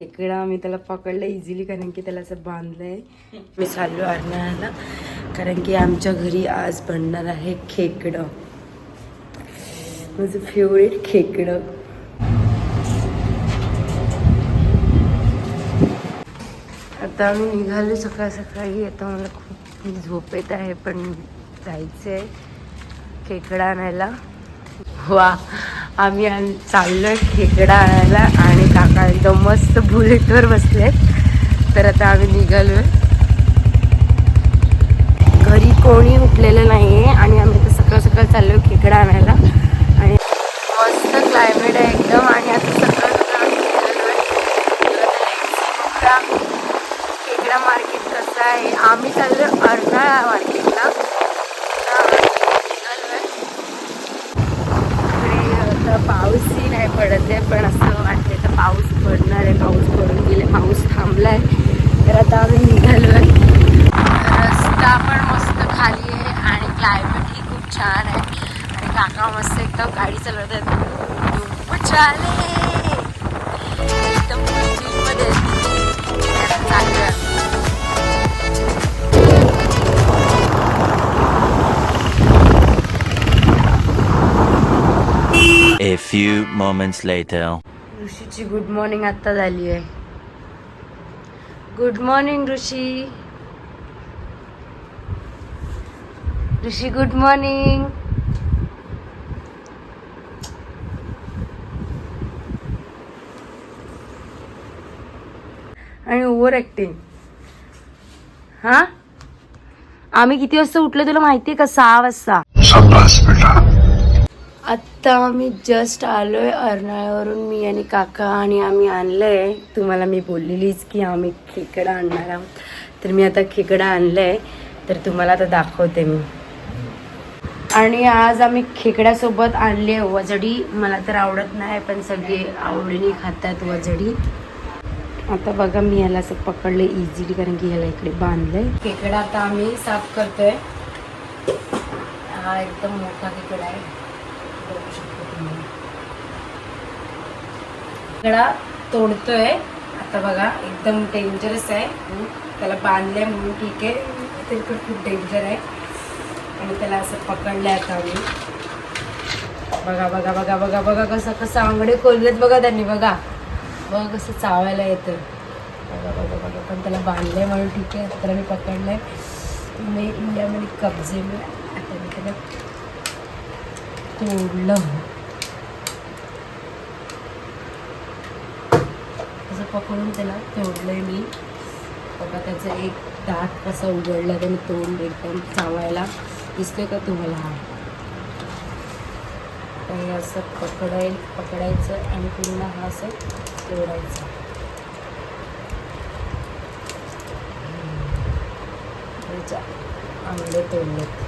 खेकडा आम्ही त्याला पकडलं इझिली कारण की त्याला असं बांधलंय. मी चाललो आणायला कारण की आमच्या घरी आज बनणार आहे खेकडं. माझं फेवरेट खेकडं. आता आम्ही निघालो सकाळ सकाळी. आता मला खूप झोप येत आहे पण जायचं आहे खेकडा आणायला. वा आम्ही चाललो चाललोय खेकडा आणायला आणि एकदम मस्त बुलेटवर बसलेत. तर आता आम्ही निघालो घरी कोणी उठलेलं नाही आहे आणि आम्ही तर सकाळ सकाळ चाललो खेकडा आणायला. आणि मस्त क्लायमेट आहे एकदम आणि आता सकाळ सकाळ आम्ही खेकडा मार्केट कसं आहे? आम्ही चाललो अर्धा मार्केटला निघालोय इकडे आता पाऊसही नाही पडत आहे पण असं वाटतंय तर पाऊस पडणार आहे पाऊस पडून गेले पाऊस थांबलाय तर आता आम्ही निघालो आहे रस्ता पण मस्त खाली आहे आणि क्लायमेटही खूप छान आहे. आणि काका मस्त एकदम गाडी चालवत आहेत. चाले एकदम मध्ये चालू आहे A few moments later. ऋषीची गुड मॉर्निंग आत्ता झाली आहे good morning Rishi. Rishi good morning आणि ओव्हर ॲक्टिंग हा? आम्ही किती वाजता उठलो तुला माहिती आहे का? सहा वाजता. आत्ता आम्ही जस्ट आलोय अर्नाळ्यावरून मी आणि काका आणि आम्ही आणलंय. तुम्हाला मी बोललेलीच की आम्ही खेकडा आणणार आहोत. तर मी आता खेकडा आणलंय. तर तुम्हाला आता दाखवते मी. आणि आज आम्ही खेकड्यासोबत आणली आहे वजडी. मला तर आवडत नाही पण सगळे आवडीने खातात वजडी. आता बघा मी ह्याला असं पकडलं इझिली कारण की ह्याला इकडे बांधलंय. खेकडा आता आम्ही साफ करतोय. हा एकदम मोठा खेकडा आहे. बघू शकता तुम्ही. खेकडा तोडतोय. आता बघा एकदम डेंजरस आहे. त्याला बांधलंय म्हणून ठीक आहे. तरी पण खूप डेंजर आहे. आणि त्याला असं पकडलंय आता आम्ही. बघा बघा बघा बघा बघा कसं कसं आंगडे खोललेत बघा त्यांनी बघा. बघा कसं चावायला येतं. बघा बघा बघा पण त्याला बांधलंय म्हणून ठीक आहे. त्याला मी पकडलं आहे मी इंडियामध्ये कब्जे मी आता मी त्याला तोडलं. असं पकडून त्याला तोडलंय मी. बघा त्याचं एक दात कसा उघडला त्याने तोंड एकदम चावायला. दिसतोय का तुम्हाला? हा तर असं पकडाय पकडायचं आणि पूर्ण हा असं तोडायचा. त्याच्या आंबे तोडलेत.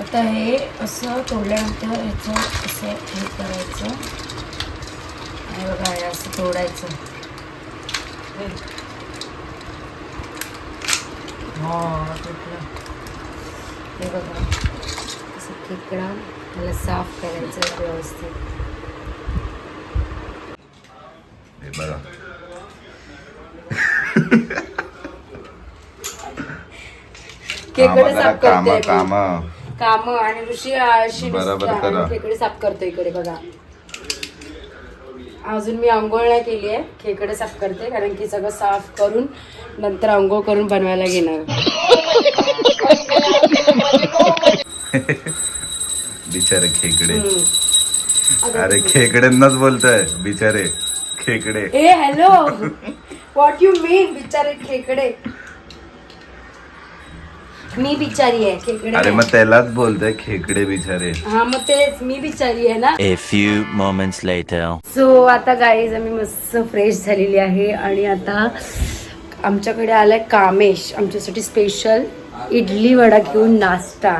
आता हे असं तोडल्यानंतर याचं असं हे करायचं. बघा हे असं तोडायचं. हा हे बघा असं खेकडा त्याला साफ करायचं व्यवस्थित. हे बघा. खेकडे कामं साफ करते कामं आणि ऋषी खेकडे साफ करतो इकडे बघा. अजून मी आंघोळ नाही केली आहे. खेकडे साफ करते कारण की सगळं साफ करून नंतर आंघोळ करून बनवायला घेणार. बिचारे खेकडे. अरे खेकड्यांनाच बोलतोय बिचारे खेकडे. ए हॅलो व्हॉट यू मीन बिचारे खेकडे? मी बिचारी आहे खेकडे अरे. मग त्यालाच बोलतोय खेकडे बिचारे. हा मग तेच मी बिचारी आहे ना. A few moments later. So आता गाईज आम्ही मस्त फ्रेश झालेली आहे आणि आता आमच्याकडे आलाय कामेश आमच्यासाठी स्पेशल इडली वडा घेऊन नाश्ता.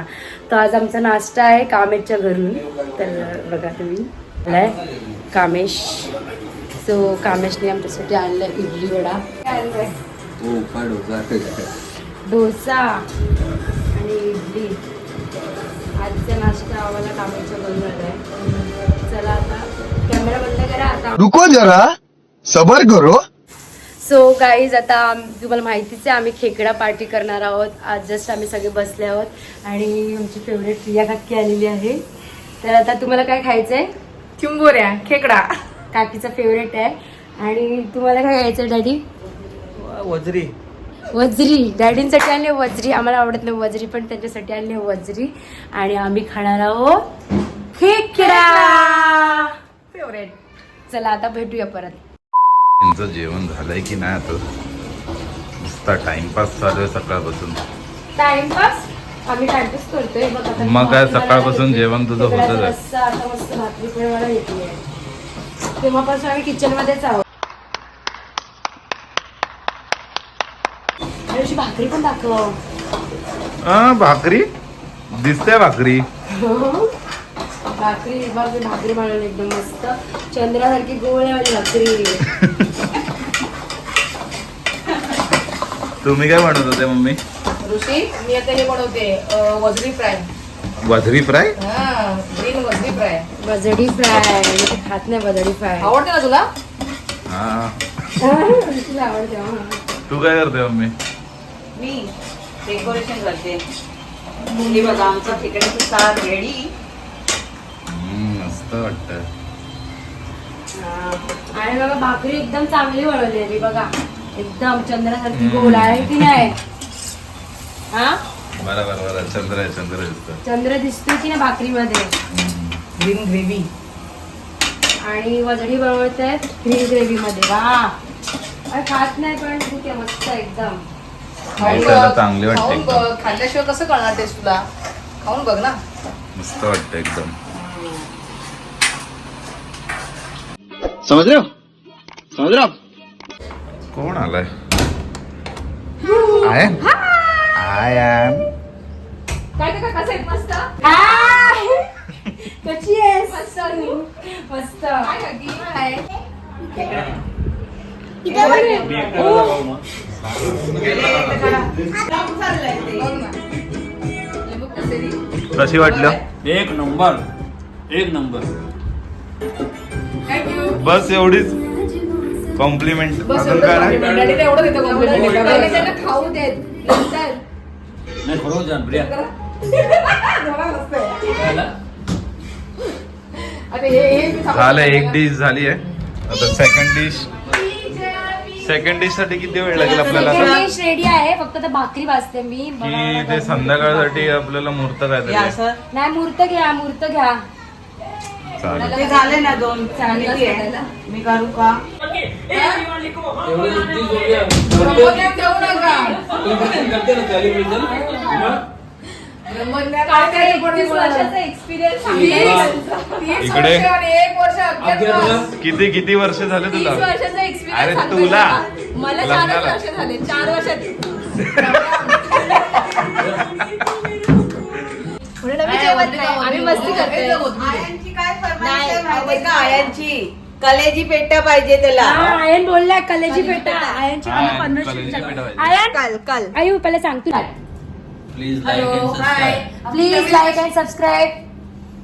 तर आज आमचा नाश्ता आहे कामेशच्या घरून. तर बघा तुम्ही. आलाय कामेश. सो कामेशने आमच्यासाठी आणलं इडली वडा. काय आणलंय? डोसा. आजचा नाश्ता आम्हाला कामाचा बंद झालाय चला आता कॅमेरा बंद करा आता रुको जरा. सबर करो. सो गाईज आता आम- तुम्हाला माहितीच आहे आम्ही खेकडा पार्टी करणार आहोत. आज जस्ट आम्ही सगळे बसले आहोत. आणि आमची फेवरेट प्रिया काकी आलेली आहे. तर आता तुम्हाला काय खायचं आहे चिंबोऱ्या खेकडा. काकीचा फेवरेट आहे. आणि तुम्हाला काय खायचं डॅडी वजरी. वजरी. डॅडींसाठी आणले वजरी. आम्हाला आवडत नाही वजरी पण त्यांच्यासाठी आणले वजरी. आणि आम्ही खाणार आहोत खेकडा. फेवरेट चला आता भेटूया परत. यांचं जेवण झालंय की नाही आता? नुसता टाइमपास चालू आहे सकाळपासून. टाइमपास आम्ही टाइमपास करतोय. बघ आता मग काय सकाळपासून जेवण तुझं होतच आहे. रस्सा आता मस्त भाकरी पण मला येते तेव्हापासून आम्ही किचन मध्येच आहोत आणि अशी भाकरी पण दाखव. आ, भाकरी? दिसते भाकरी. भाकरी बघ भाकरी बनवली एकदम मस्त. चंद्रासारखी गोळ्यावाली भाकरी. तुम्ही काय बनवत होते मम्मी? ऋषी मी आता हे बनवते अं, वजरी फ्राय. वजरी फ्राय? हा ग्रीन वजरी फ्राय. बजडी फ्राय. मी ते खात नाही बजडी फ्राय. आवडते ना तुला? हा. तुला आवडते हा. तू काय करते मम्मी? मी डेकोरेशन करते. हे बघा आमचं खेकड्याचं सार रेडी मस्त वाटत. आणि बघा भाकरी एकदम चांगली बनवलेली बघा. एकदम चंद्रासारखी गोल आहे की नाही? हा? बरोबर बरोबर. चंद्र आहे चंद्र दिसतं चंद्र दिसतोय की ना भाकरीमध्ये? Green gravy. आणि वजडी आहेत ग्रीन ग्रेव्ही मध्ये वा खात नाही पण ठीक आहे मस्त एकदम. खायला चांगली वाटते खाऊन. बघ. खाल्ल्याशिवाय कसं कळणार टेस्ट तुला? खाऊन बघ ना. मस्त वाटतं एकदम. समझ रहे हो समझ रहे हो आप? कोण आलाय? I I am. काय काय कसं आहे? मस्त? हाय! कशी आहेस? मस्त मस्त. काय काकी? काय? बघ ना. हे बघ कसं आहे. कशी वाटलं? एक नंबर. एक नंबर. बस एवढीच कॉम्प्लिमेंट. बस अजून काय नाही? खाऊ देत जाण प्रिया. हे हे झालं एक डिश झाली आहे. आता सेकंड डिश सेकंड डिशसाठी किती वेळ लागेल आपल्याला? आता डिश रेडी आहे. फक्त आता भाकरी भाजते मी. की ते संध्याकाळसाठी आपल्याला मुहूर्त काय हे असं नाही मूर्त घ्या मूर्त घ्या. चालेल. ते झाले ना दोन. आहे? मी करू का? करते ना इकडे. किती किती वर्ष झाले तुला? वर्षाचा अरे एक्सपिरियन्स तुला. मला लग्नाला. वर्ष झाले. चार वर्षात. आम्ही मस्ती काय आयांची कलेजी पेट्या पाहिजे त्याला. आयन बोललाय कलेजी पेटा. आयनची. पेटा. आयन काल काल. आयु पहिले सांग please hello like hi please like and subscribe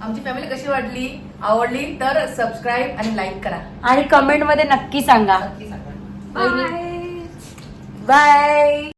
आमची फॅमिली कशी वाटली? आवडली? तर सबस्क्राईब आणि लाईक करा. आणि कमेंटमध्ये नक्की सांगा. नक्की सांगा. बाय